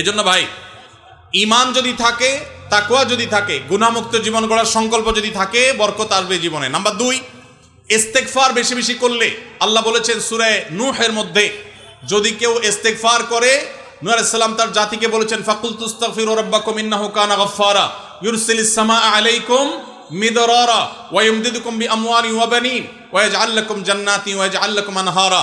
এজন্য ভাই ইমান যদি থাকে তাকুয়া যদি থাকে গুণামুক্ত জীবন গড়ার সংকল্প যদি থাকে, বরকত আসবে জীবনে। নাম্বার দুই ইস্তেকফার বেশি বেশি করলে, আল্লাহ বলেছেন সুরে নূহের মধ্যে, যদি কেউ ইস্তেকফার করে আলাইহিস তার জাতিকে বলেছেন ফাকুল তুস্তাগফিরু রাব্বাকুম ইন্নাহু কানা গাফফারা ইউরসিলিস সামা আলাইকুম মিদরারা, ওয়া ইমদিদুকুম বিআমওয়ালিন ওয়া বানিন, ওয়া ইয়াজআল লাকুম জান্নাতি, ওয়া ইয়াজআল লাকুম আনহারা।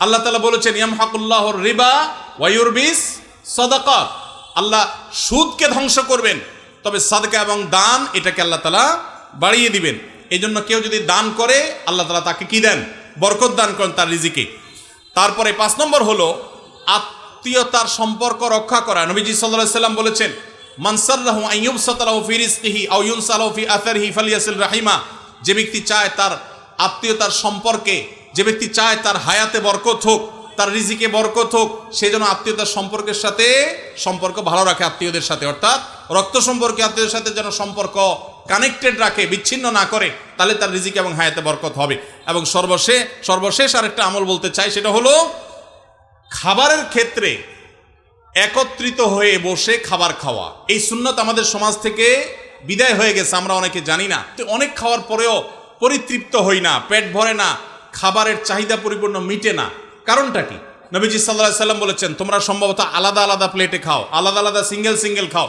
আল্লাহ তালা বলেছেন ইয়ামহাকুল্লাহ রিবা ওয়ায়ুরবিস সদাকা আল্লাহ সুদকে ধ্বংস করবেন, তবে সাদকা এবং দান এটাকে আল্লাহ তালা বাড়িয়ে দিবেন। এই জন্য কেউ যদি দান করে, আল্লাহ তালা তাকে কি দেন? বরকত দান করেন তার রিজিকে। তারপরে পাঁচ নম্বর হলো, আত্মীয়তার সম্পর্ক রক্ষা করা। নবীজি সাল্লাহ সাল্লাম বলেছেন মানসাল্লাহু আইয়ুব সাতালাহু ফি রিজকিহি আও ইউনসালাহু ফি আথারিহি ফালিয়াসিল রাহিমা। যে ব্যক্তি চায় তার আত্মীয়তার সম্পর্কে যে ব্যক্তি চায় তার হায়াতে বরকত হোক, তার রিজিকে বরকত হোক, সে যেন আত্মীয়তার সম্পর্কের সাথে সম্পর্ক ভালো রাখে, আত্মীয়দের সাথে। অর্থাৎ রক্ত সম্পর্কে আত্মীয়দের সাথে যেন সম্পর্ক কানেক্টেড রাখে, বিচ্ছিন্ন না করে, তাহলে তার রিজিক এবং হায়াতে বরকত হবে। এবং সর্বশেষ সর্বশেষ আরেকটা আমল বলতে চাই, সেটা হলো খাবারের ক্ষেত্রে একত্রিত হয়ে বসে খাবার খাওয়া। এই সুন্নত আমাদের সমাজ থেকে বিদায় হয়ে গেছে, আমরা অনেকে জানি না। অনেক খাওয়ার পরেও পরিতৃপ্ত হই না, পেট ভরে না খাবারের চাহিদা পরিপূর্ণ মিটে না। কারণটা কি? নবীজি সাল্লাহ সাল্লাম বলেছেন, তোমরা সম্ভবত আলাদা আলাদা প্লেটে খাও, আলাদা আলাদা সিঙ্গেল সিঙ্গেল খাও।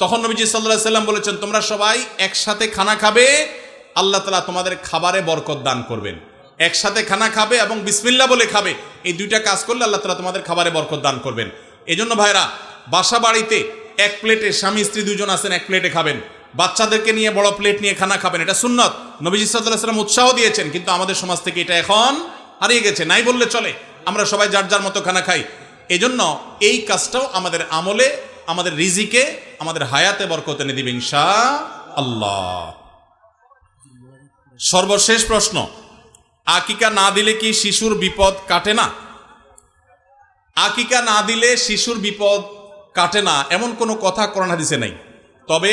তখন নবীজি সাল্লাহ সাল্লাম বলেছেন, তোমরা সবাই একসাথে খানা খাবে, আল্লাহ তালা তোমাদের খাবারে বরকত দান করবেন। একসাথে খানা খাবে এবং বিসমিল্লা বলে খাবে। এই দুইটা কাজ করলে আল্লাহ তালা তোমাদের খাবারে বরকত দান করবেন। এই জন্য ভাইরা, বাসা বাড়িতে এক প্লেটে স্বামী স্ত্রী দুজন আছেন, এক প্লেটে খাবেন। বাচ্চাদেরকে নিয়ে বড় প্লেট নিয়ে খানা খাবেন, এটা সুন্নত। নবীজি সাল্লাম উৎসাহ দিয়েছেন, কিন্তু আমাদের সমাজ থেকে এটা এখন হারিয়ে গেছে। নাই বললে চলে, আমরা সবাই যার যার মতো খানা খাই। এজন্য এই কাজটাও আমাদের আমলে, আমাদের রিজিকে, আমাদের হায়াতে বরকত এনে দিবেন আল্লাহ সর্বশেষ প্রশ্ন, আকিকা না দিলে কি শিশুর বিপদ কাটে না? আকিকা না দিলে শিশুর বিপদ কাটে না, এমন কোনো কথা করোনা হাদিসে নাই। তবে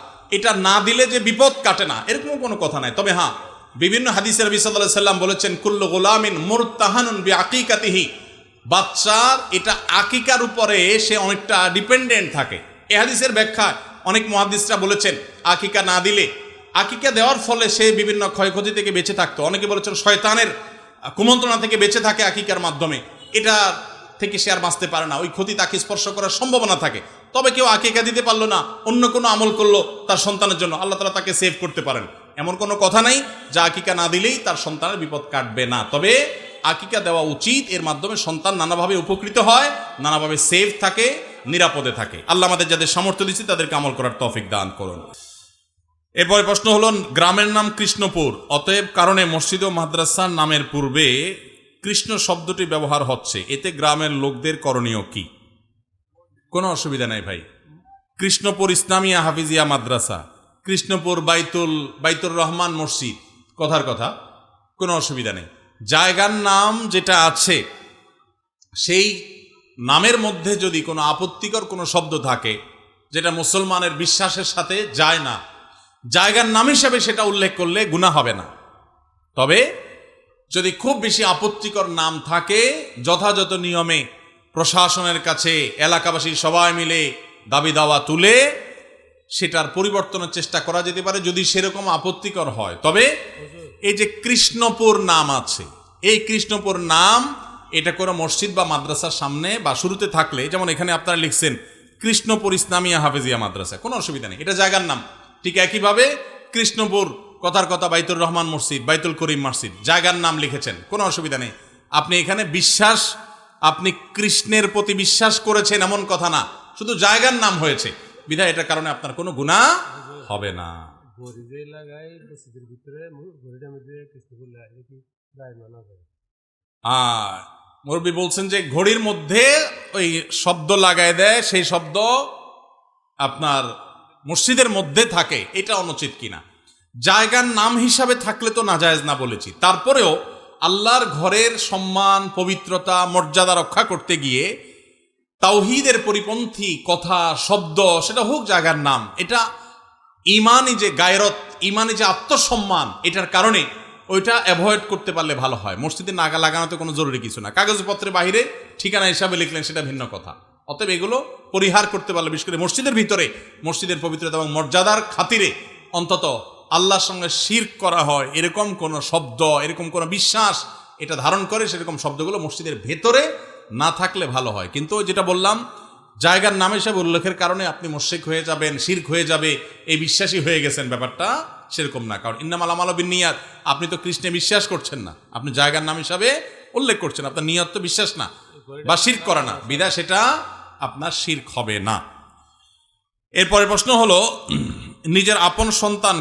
এটা না দিলে যে বিপদ কাটে না এরকম কোনো কথা নাই। তবে হ্যাঁ বিভিন্ন হাদিসের নবী সাল্লাম বলেছেন, কুল্লু গোলামিন মুরতাহানুন বি আকিকাতিহি বাচ্চার এটা আকিকার উপরে সে অনেকটা ডিপেন্ডেন্ট থাকে। এ হাদিসের ব্যাখ্যা অনেক মহাদিসরা বলেছেন, আকিকা না দিলে আকিকা দেওয়ার ফলে সে বিভিন্ন ক্ষয়ক্ষতি থেকে বেঁচে থাকতো। অনেকে বলেছেন, শয়তানের কুমন্ত্রণা থেকে বেঁচে থাকে আকিকার মাধ্যমে। এটা থেকে সে আর বাঁচতে পারে না। ওই ক্ষতি তাকে স্পর্শ করার সম্ভাবনা থাকে। তবে কেউ আকিকা দিতে পারল না, অন্য কোনো আমল করল তার সন্তানের জন্য। আল্লাহ তালা তাকে সেভ করতে পারেন। এমন কোনো কথা নাই যা আকিকা না দিলেই তার সন্তানের বিপদ কাটবে না। তবে আকিকা দেওয়া উচিত, এর মাধ্যমে সন্তান নানাভাবে উপকৃত হয়, নানাভাবে সেফ থাকে, নিরাপদে থাকে। আল্লাহ আমাদের যাদের সামর্থ্য দিচ্ছে তাদেরকে আমল করার তৌফিক দান করুন। এরপরে প্রশ্ন হলো, গ্রামের নাম কৃষ্ণপুর। অতএব কারণে মসজিদ ও মাদ্রাসার নামের পূর্বে কৃষ্ণ শব্দটি ব্যবহার হচ্ছে। এতে গ্রামের লোকদের করণীয় কি? কোনো অসুবিধা নাই ভাই। কৃষ্ণপুর ইসলামিয়া হাফিজিয়া মাদ্রাসা, কৃষ্ণপুর বাইতুল, বাইতুর রহমান মসজিদ, কথার কথা, কোনো অসুবিধা নেই। জায়গার নাম যেটা আছে, সেই নামের মধ্যে যদি কোনো আপত্তিকর কোনো শব্দ থাকে, যেটা মুসলমানের বিশ্বাসের সাথে যায় না, জায়গার নাম হিসাবে সেটা উল্লেখ করলে গুণা হবে না। তবে যদি খুব বেশি আপত্তিকর নাম থাকে, যথাযথ নিয়মে প্রশাসনের কাছে এলাকাবাসী সবাই মিলে দাবি দাওয়া তুলে সেটার পরিবর্তনের চেষ্টা করা যেতে পারে যদি সেরকম আপত্তিকর হয়। তবে এই যে কৃষ্ণপুর নাম আছে, এই কৃষ্ণপুর নাম এটা কোনো মসজিদ বা মাদ্রাসার সামনে বা শুরুতে থাকলে, যেমন এখানে আপনারা লিখছেন, কৃষ্ণপুর ইসলামিয়া হাফেজিয়া মাদ্রাসা, কোনো অসুবিধা নেই। এটা জায়গার নাম। ঠিক একইভাবে কৃষ্ণপুর কথার কথা বাইতুর রহমান মসজিদ, বাইতুল করিম মসজিদ, জায়গার নাম লিখেছেন, কোনো অসুবিধা নেই। আপনি এখানে বিশ্বাস আপনি কৃষ্ণের প্রতি বিশ্বাস করেছেন এমন কথা না। শুধু জায়গার নাম হয়েছে। বিধায় এটার কারণে আপনার কোনো গুণা হবে না। আর মুরব্বী বলছেন যে ঘড়ির মধ্যে ওই শব্দ লাগায় দেয় সেই শব্দ আপনার মসজিদের মধ্যে থাকে এটা অনুচিত কিনা। জায়গার নাম হিসাবে থাকলে তো নাজায়েজ না বলেছি। তারপরেও আল্লাহর ঘরের সম্মান, পবিত্রতা, মর্যাদা রক্ষা করতে গিয়ে তাওহিদের পরিপন্থী কথা, শব্দ, সেটা হোক জায়গার নাম, এটা ইমানই যে গায়রত, ইমানই যে আত্মসম্মান, এটার কারণে ওইটা অ্যাভয়েড করতে পারলে ভালো হয়। মসজিদে নাগা লাগানোতে কোনো জরুরি কিছু না। কাগজপত্রের বাইরে ঠিকানা হিসাবে লিখলেন সেটা ভিন্ন কথা। অতএব এগুলো পরিহার করতে পারলে, বিশেষ করে মসজিদের ভিতরে, মসজিদের পবিত্রতা এবং মর্যাদার খাতিরে অন্তত আল্লাহর সঙ্গে শির করা হয়, এরকম কোনো শব্দ, এরকম কোনো বিশ্বাস এটা ধারণ করে সেরকম শব্দগুলো মসজিদের ভেতরে না থাকলে ভালো হয়। কিন্তু যেটা বললাম, জায়গার নাম হিসাবে উল্লেখের কারণে আপনি মোশেক হয়ে যাবেন, শির্ক হয়ে যাবে, এই বিশ্বাসী হয়ে গেছেন ব্যাপারটা সেরকম না। কারণ ইন্নামাল আমাল বিনিয়াত আপনি তো কৃষ্ণে বিশ্বাস করছেন না। আপনি জায়গার নাম হিসাবে উল্লেখ করছেন, আপনার নিয়ত তো বিশ্বাস না বা শির্ক করা না। বিদায় সেটা আপনার শির্ক হবে না। এরপরে প্রশ্ন হলো, নিজের আপন সন্তান